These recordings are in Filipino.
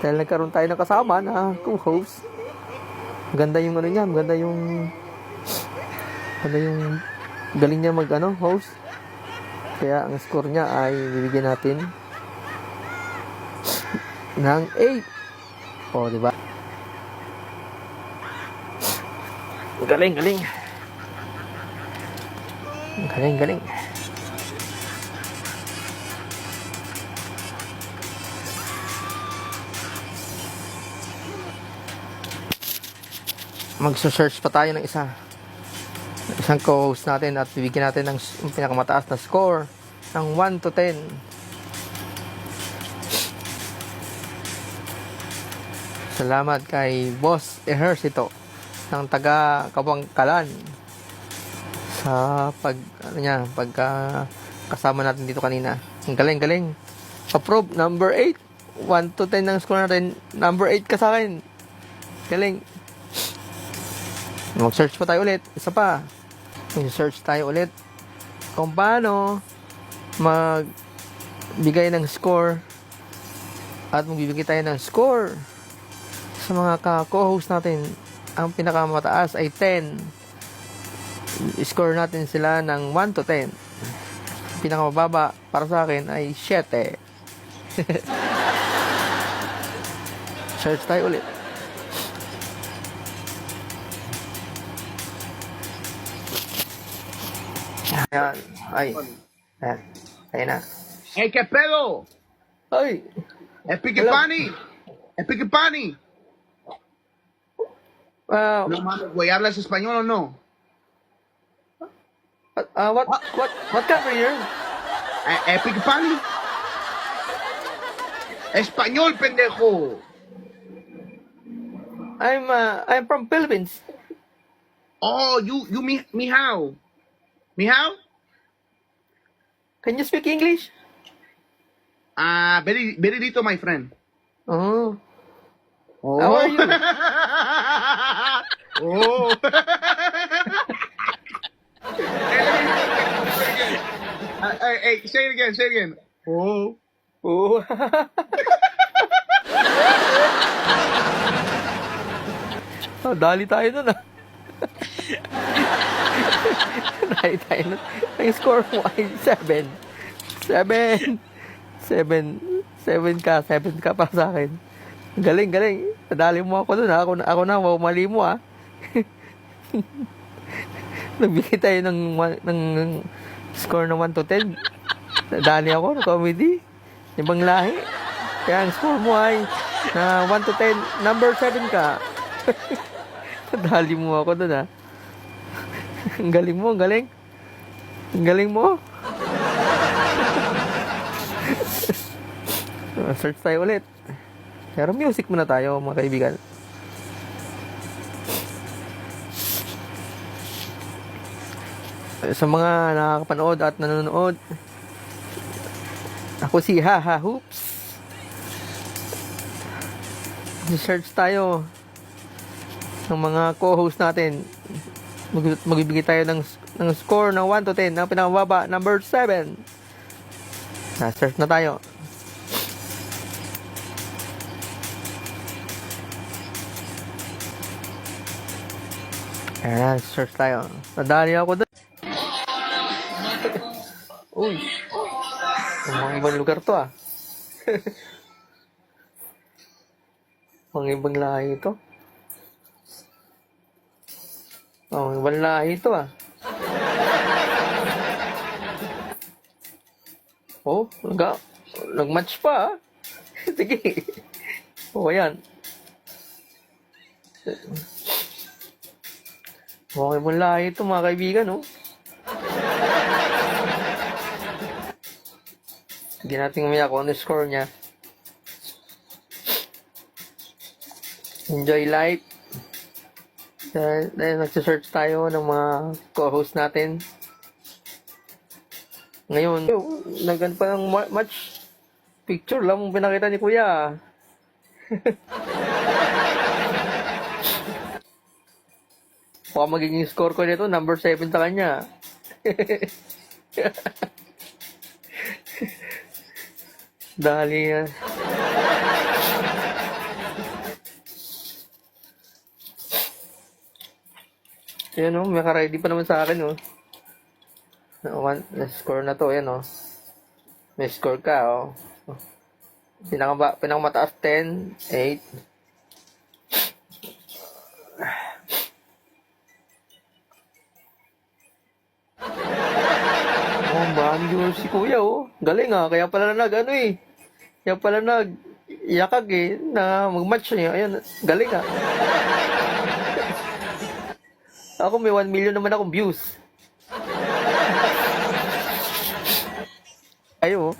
Dahil nagkaroon tayo ng kasama na co-host. Ganda yung ano niya, ganda yung ganda yung galing niya mag ano, host. Kaya ang score niya ay bibigyan natin ng 8. Oh, di ba? Galing, galing. Galing, galing. Magsa-search pa tayo ng isa. Isang co-host natin at bibigyan natin ng pinakamataas na score ng 1 to 10. Salamat kay Boss Ehersito ng taga Kabangkalan sa pag ano niya, pagka kasama natin dito kanina. Ang galing, galing. Approve number 8. 1 to 10 ng score natin. Number 8 ka sa akin. Galing. Mag-search pa tayo ulit. Isa pa. Mag-search tayo ulit kung paano magbigay ng score at magbibigay tayo ng score sa mga ka-co-host natin. Ang pinakamataas ay 10. Score natin sila ng 1 to 10. Ang pinakamababa para sa akin ay 7. Search tayo ulit. Ayan. Ay. Ayan. Ayan na. ¡Ey, qué pedo! Ay! ¡Epiquipani! ¡Epiquipani! Uh, No mames, güey, ¿hablas español o no? uh, what, what, what country you're in? Eh, ¡Epiquipani! ¡Español, pendejo! I'm, uh, I'm from Philippines. Oh, you, you, mi, mihao. Mihao? Can you speak English? Ah, very, very little, my friend. Oh. Oh. How are you? oh. hey, hey, hey, say it again, say it again. Oh. Oh. oh, dali tayo nun ah. Dali tayo nun. Ang score mo ay 7. 7. 7. 7 ka. 7 ka para sa akin. Galing, galing. Nadali mo ako dun ha. Ako, na- ako na, mali mo ha. Nagbigay tayo ng, ng, score ng 1 to 10. Nadali ako ng comedy. Ibang lahi. Kaya ang score mo ay na 1 to 10. Number 7 ka. Nadali mo ako dun ha. Ang galing mo, ang galing. Ang galing mo. Search tayo ulit. Pero music muna tayo mga kaibigan. Sa mga nakakapanood at nanonood, ako si Haha Hoops. search tayo ng mga co-host natin. Mag- magbibigay tayo ng, ng score ng 1 to 10. Ang pinakamababa, number 7. Na-search na tayo. Ayan na, search tayo. Nadali ako doon. Uy. Mga ibang lugar to ah. Mga ibang lahi ito. Oh, lahi ito ah. Oh, nag nag-match pa ah. Sige. Oh, ayan. Okay mo lahi ito mga kaibigan, oh. Hindi natin umaya kung ano score niya. Enjoy life. Dahil, dahil nagsisearch tayo ng mga co-host natin. Ngayon, nagan pa ng ma- match. Picture lang ang pinakita ni Kuya. Baka magiging score ko nito, number 7 sa kanya. Dali yan. Yan oh, may ka-ready pa naman sa akin oh. Na- One, na-score na to, yan oh. May score ka oh. Pinaka pinakamataas 10, 8. Oh, man, yun si kuya oh. Galing ah, kaya pala nag ano eh. Kaya pala nag yakag eh, na mag-match niya. Ayan, galing ah. Ako may 1 million naman akong views. Ayo,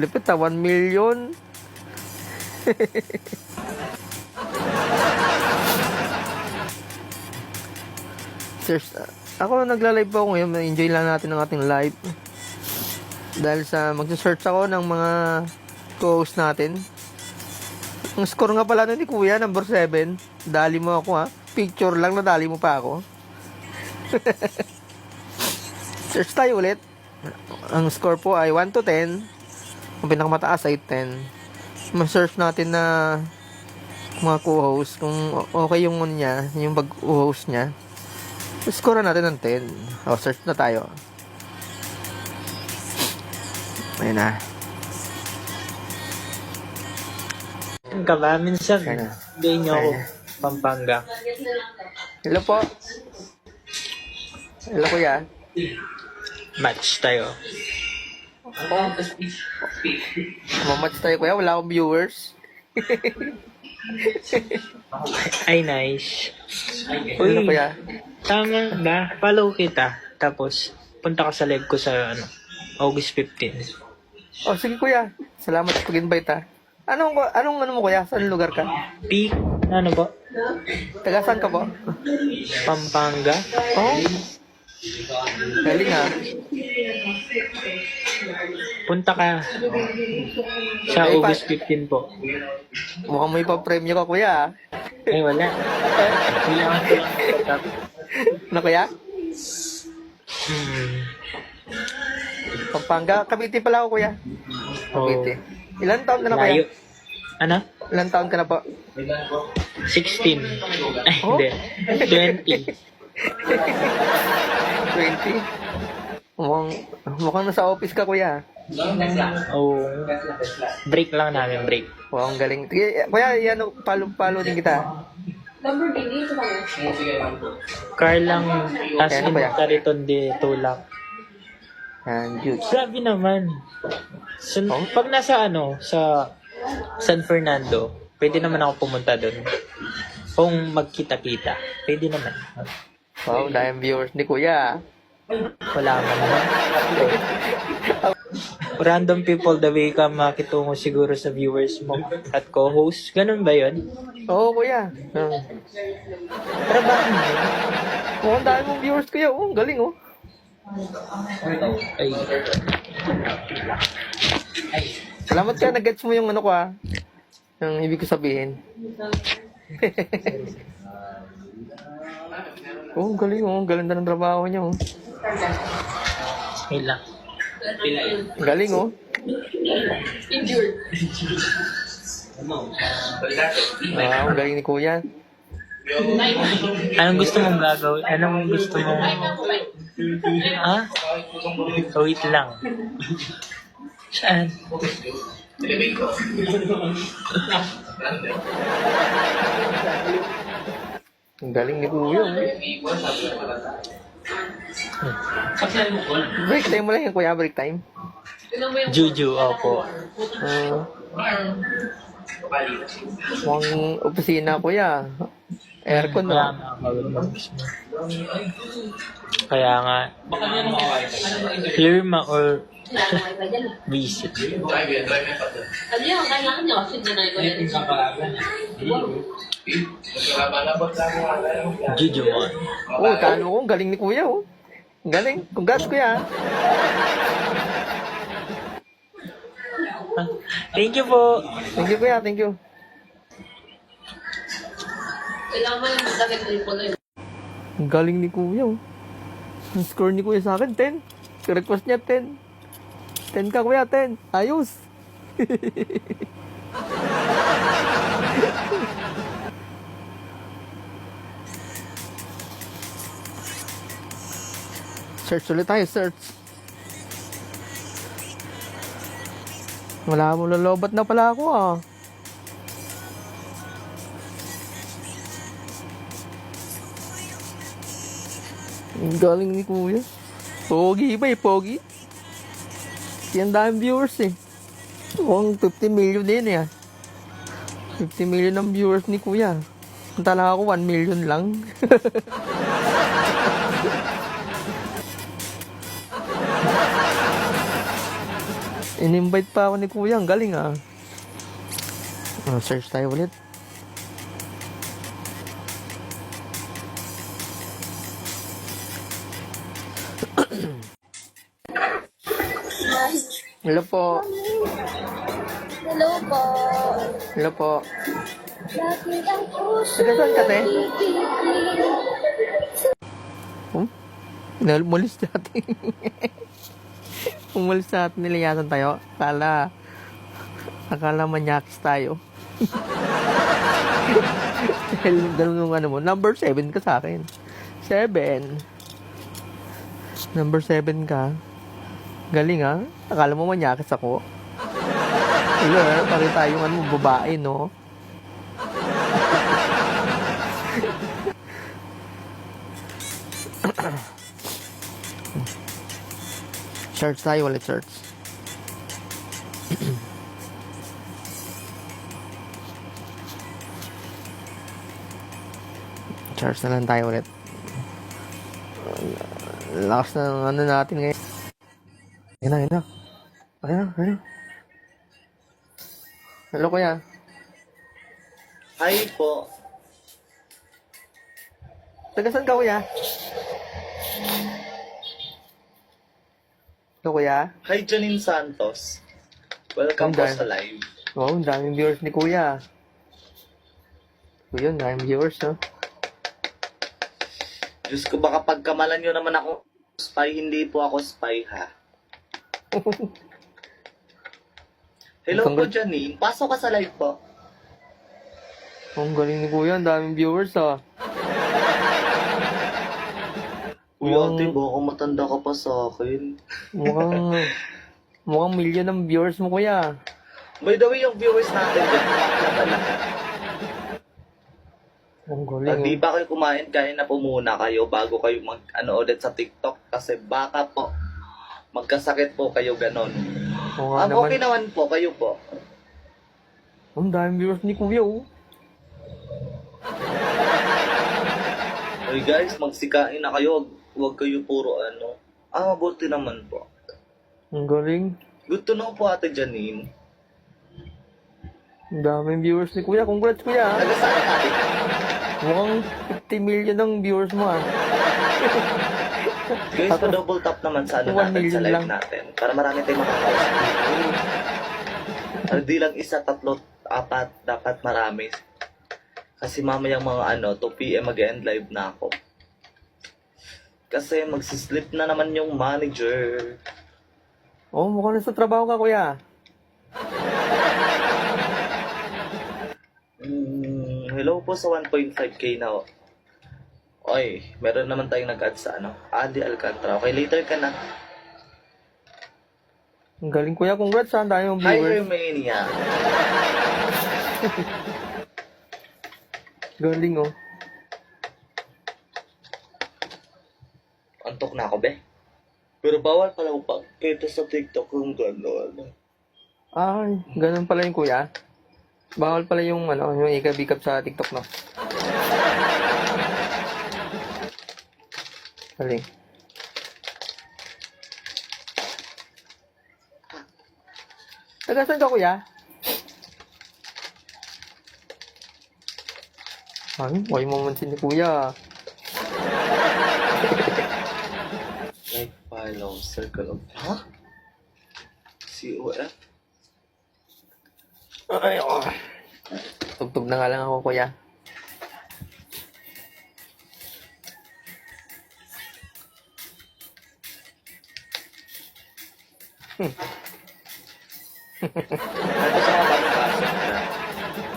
lipit ah, 1 million. Search, ako nagla-live po ako ngayon, enjoy lang natin ang ating live. Dahil sa magsa-search ako ng mga co-host natin. Ang score nga pala ni Kuya, number 7. Dali mo ako ha. Picture lang, nadali mo pa ako. Search tayo ulit. Ang score po ay 1 to 10. Ang pinakamataas ay 10. Ma-search natin na mga co-host kung okay yung ano niya, yung pag-host niya. Score natin ng 10. O, search na tayo. Ayun na. Saan ka ba? Minsan, Ano? hindi nyo ako? Pampanga. Hello po. Hello kuya. Match tayo. Mamatch tayo kuya. Wala akong viewers. Ay, nice. Uy, kuya. tama ba? Follow kita. Tapos, punta ka sa live ko sa ano, August 15. Oh, sige kuya. Salamat sa pag-invite ha. Anong, anong ano mo kuya? Saan lugar ka? Peak, ano ba? Taga saan ka po? Pampanga? Oh. Galing ha. Punta ka sa Ay, August 15 po. Mukhang may pa-premyo ka kuya ha. Ay, wala. Wala akong Ano kuya? Hmm. Pampanga. Cavite pala ako kuya. Oh, Cavite. Ilan taon ka na kuya? layo. Ano? Ilan taon ka na po? 16. Ay, Oh? hindi. 20. 20. Mukhang, mukhang nasa office ka kuya. Oh, break lang namin, break. Wow, ang galing. Sige, Kuya, yan, follow din kita. Car lang, as Kaya ano in, ba yan? kariton de tulak. Yan, Jude. Grabe naman. So, Oh? Pag nasa ano, sa San Fernando, pwede naman ako pumunta doon. Kung magkita-kita, pwede naman. Wow, dahil viewers ni Kuya. Wala man naman. Random people the way ka makitungo siguro sa viewers mo at co-host. Ganun ba yun? Oo, Kuya. Um, Trabaho mo yun? mukhang dahil mong viewers, Kuya. Oh, ang galing, oh. Ay, Salamat ka, nag-gets mo yung ano ko, ah. Yung ibig ko sabihin. oh, ang galing, oh. Na ng trabaho niya, oh. Ang galing, oh. Wow, ang galing ni Kuya. Anong gusto mong gagawin? Anong gusto mong... Ha? Wait lang. Saan? Ang galing ni Kuya, oh. Break time mo lang yan, Kuya. Break time. Juju, opo. Uh, mukhang opisina, Kuya. Aircon, mag- Kaya nga, firma or visit. Mo. Oh, talo ko. Galing ni Kuya, oh. Galing. Congrats, Kuya. Thank you po. Thank you, Kuya. Thank you. Kailangan mo yung sakit na yun. Ang galing ni Kuya, oh. Ang score ni Kuya sa akin, 10. Request niya, 10. 10 ka, Kuya, 10. Ayos. Search ulit tayo, search. Wala mo lolobat na pala ako ah. Galing ni kuya. Pogi ba eh, pogi? Yan daming viewers eh. Mukhang 50 million din eh. ah. 50 million ang viewers ni kuya. Lang ako, 1 million lang. In-invite pa ako ni kuya. Ang galing ah. Oh, search tayo ulit. Hello po. Hello po. Hello po. Bakit ang puso Taga saan ka, te? Oh? Inamulis natin. Umalis natin niliyasan tayo. Akala, akala manyakis tayo. Dahil ganun yung ano mo. Number 7 ka sa akin. 7. Number 7 ka. Galing ha. Akala mo manyakis ako. Hello, eh. Pari tayong ano, babae, no? Search tayo ulit, search. search na lang tayo ulit. Lakas na ano natin ngayon. Ayun na, ayun na. Ayun na, ayun na. Hello, kuya. Hi po. Taga saan ka, kuya? Hello, kuya. Hi Janine Santos. Welcome po Ang dami. sa live. Oo, oh, daming viewers ni Kuya. Kuya, ang daming viewers, no? Diyos ko, baka pagkamalan nyo naman ako spy, hindi po ako spy ha. Hello po Congrats. Janine, pasok ka sa live po. Ang galing ni Kuya, ang daming viewers, ah. Uy, Mukhang- ate, baka matanda ka pa sa akin. Mukhang, mukhang million ng viewers mo, Kuya. By the way, yung viewers natin dyan. Ang Pag galing, oh. pa kayo kumain, kaya na po muna kayo bago kayo mag, ano, ulit sa TikTok. Kasi baka po, magkasakit po kayo ganon. Oo nga naman. okay naman po, kayo po. Ang daming viewers ni Kuya, oh. Hey guys, magsikain na kayo. Wag, wag kayo puro ano. Ah, mabuti naman po. Ang galing. Good to know po ate Janine. Ang daming viewers ni Kuya. Congrats, Kuya. ah. Mukhang 50 million ang viewers mo, ah. Guys, pa-double tap naman sa ano natin sa live lang. natin. Para marami tayong makakausap dito. Ano, di lang isa, tatlo, apat, dapat marami. Kasi mamayang mga ano, 2 p.m. mag-end live na ako. Kasi magsislip na naman yung manager. Oh, mukhang nasa trabaho ka, Kuya. Mm, hello po sa 1.5k na. Oy, meron naman tayong nag-add sa ano, Ali Alcantara. Okay, later ka na. Ang galing, Kuya. Congrats. Ang dami mong Hi, viewers. Hermania. Galing, oh. Antok na ako, be. Pero bawal pala upag kita sa TikTok kung gano'n. Ay, ganun pala yung kuya. Bawal pala yung ano, yung ikabikap sa TikTok, no? Galing. Taga saan ka, kuya? Ay, huwag mo man ni kuya. Like, follow, circle of... Ha? C-O-F? Ay, oh. Tugtog na nga lang ako, kuya.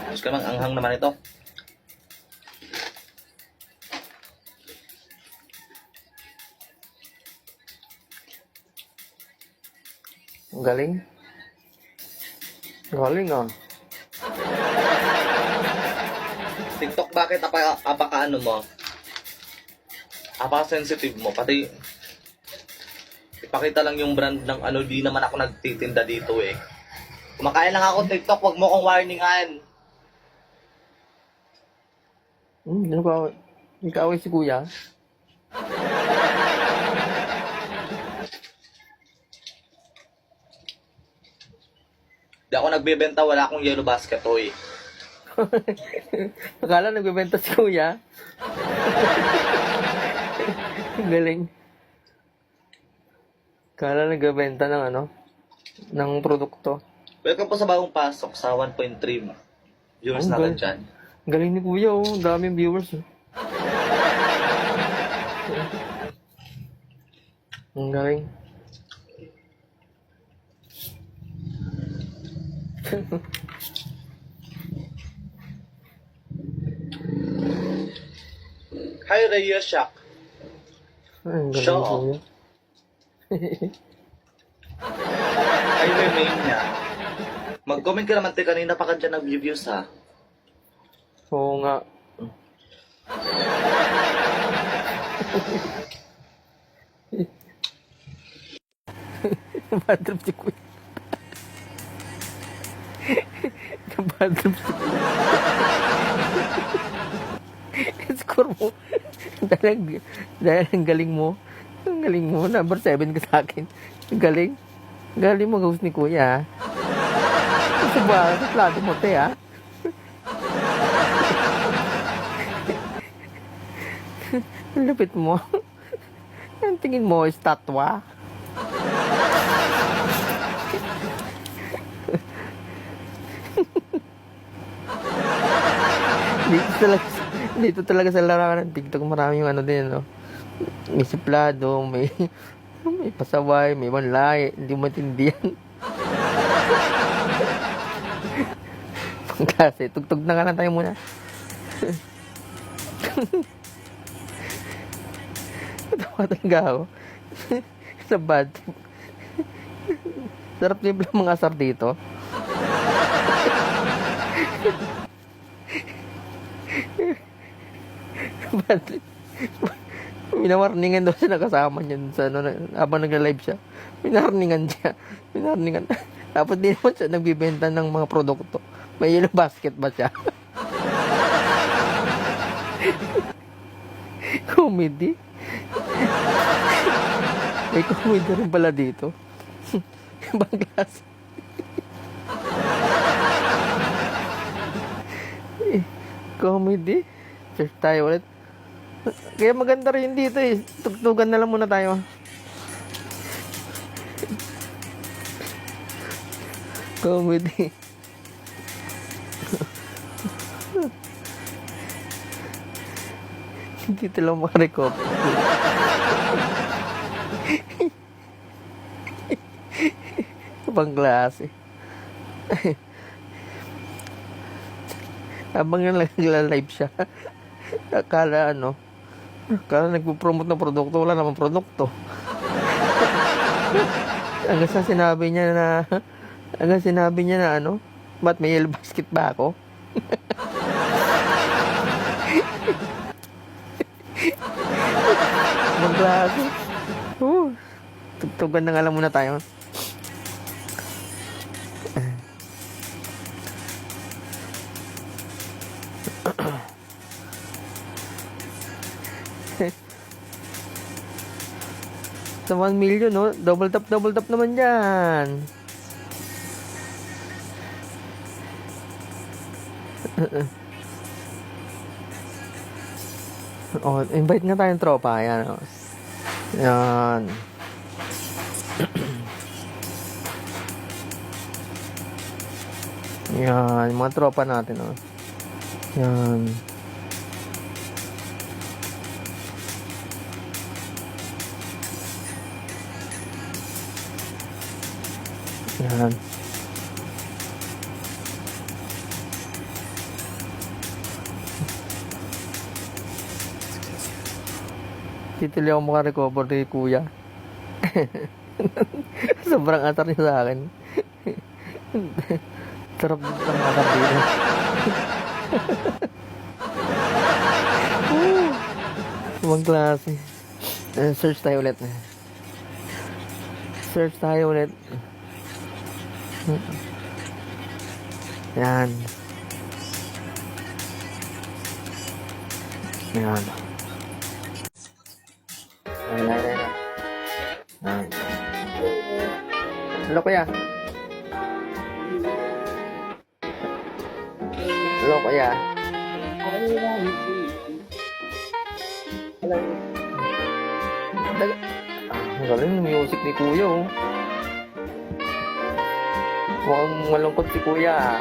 Mas kamang anghang naman ito. Galing. Galing ah. TikTok, bakit apa, apa ano mo? Apa sensitive mo? Pati ipakita lang yung brand ng ano, di naman ako nagtitinda dito eh. Kumakain lang ako TikTok, wag mo kong warningan. Hmm, ano ka? Hindi ka away si kuya? Di ako nagbebenta, wala akong yellow basket toy. Akala nagbebenta si kuya. Galing. Akala nagbebenta ng ano? Ng produkto. Welcome po sa bagong pasok sa 1.3 viewers Ang natin dyan. Galing ni kuya oh. Daming viewers oh. Ang galing. Hi, Shak. Ay, Ang galing Siya, kuya. Hi, Remain niya. Mag-comment ka naman tayo kanina pa ka dyan nag-views ha. Oo nga. Bad trip si Kuya. Bad trip si Kuya. Score mo. Dahil ang galing mo. Ang galing mo. Number 7 ka sa akin. Galing. Galing mo ghost ni Kuya. Sa ba? Sa mo, te, ha? Ang lupit mo. Ang tingin mo, estatwa. dito talaga, dito talaga sa larangan ng TikTok, marami yung ano din, no? May siplado, may, may pasaway, may manlay, hindi mo maintindihan. Kasi, tugtog na nga lang tayo muna. Tawa talaga ako. Sa bad. Sarap din pala mga asar dito. bad. Minawarningan daw siya nakasama niya sa ano, habang nagla-live siya. Minarningan siya. Minarningan. Tapos di naman siya nagbibenta ng mga produkto. May yellow basket ba siya? Comedy? May comedy rin pala dito. Ibang klase. Eh, comedy? Search tayo ulit. Kaya maganda rin dito eh. Tugtugan na lang muna tayo. Comedy. Dito lang makarecover. Ibang klase. Habang nagla-live siya, akala ano, akala nagpo-promote ng produkto, wala namang produkto. hanggang sa sinabi niya na, hanggang sinabi niya na ano, ba't may yellow basket ba ako? Klase. Uh, tugtugan na nga lang muna tayo. Sa 1 million, no? Double tap, double tap naman yan. oh, invite nga tayong tropa. Ayan, oh. Yan. Yan, yung mga tropa natin, oh. Yan. Yan. Lang ako makarecover kay kuya. Sobrang atar niya sa akin. Sarap ng atar dito. Ibang klase. Search tayo ulit. Search tayo ulit. Yan. Yan. Ay, ay, ay, ay. Hello, kuya. Hello, kuya. Ah, ang galing ng music ni kuya, oh. Mukhang malungkot si kuya, ah.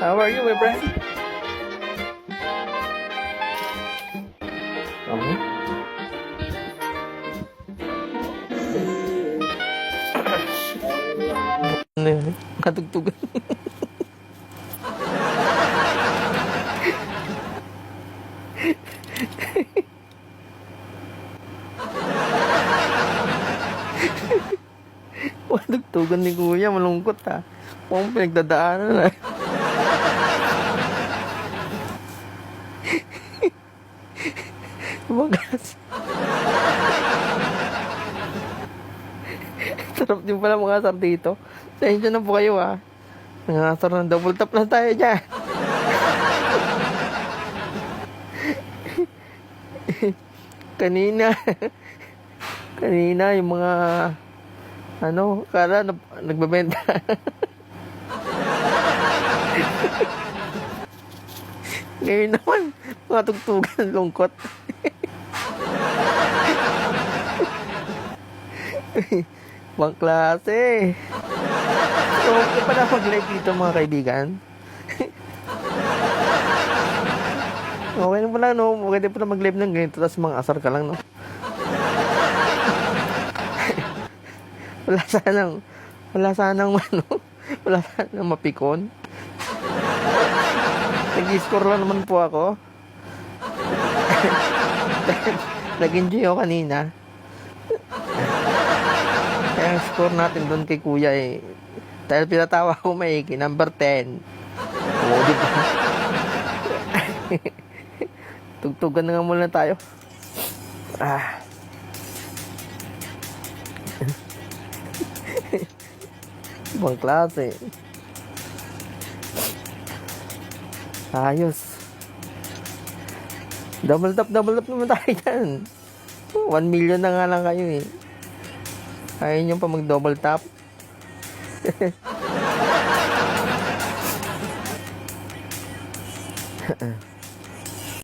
How are you, my friend? Okay. Ano yun? Katugtugan. Katugtugan ni kuya, malungkot ha. Mukhang pinagdadaanan na. Bagas. Sarap din pala mga asar dito. Sensya na po kayo ah. Mga asar ng double tap lang tayo dyan. kanina. kanina yung mga ano, kala nag nagbebenta. Ngayon naman, mga tugtugan lungkot. Bang klase. So, okay pa na mag-live dito mga kaibigan. okay na pala, no? Din pala mag-live ng ganito, tapos mga asar ka lang, no? Wala sanang, wala sanang, ano, wala sanang mapikon. Nag-score lang naman po ako. Nag-enjoy ako kanina. Kaya ang score natin doon kay kuya eh. Dahil pinatawa ko maiki, number 10. Oo, di ba? Tugtugan na nga muna tayo. Ah. Ibang klase. Ayos. Double tap, double tap naman tayo dyan. 1 million na nga lang kayo eh. Ayaw nyo pa mag-double tap.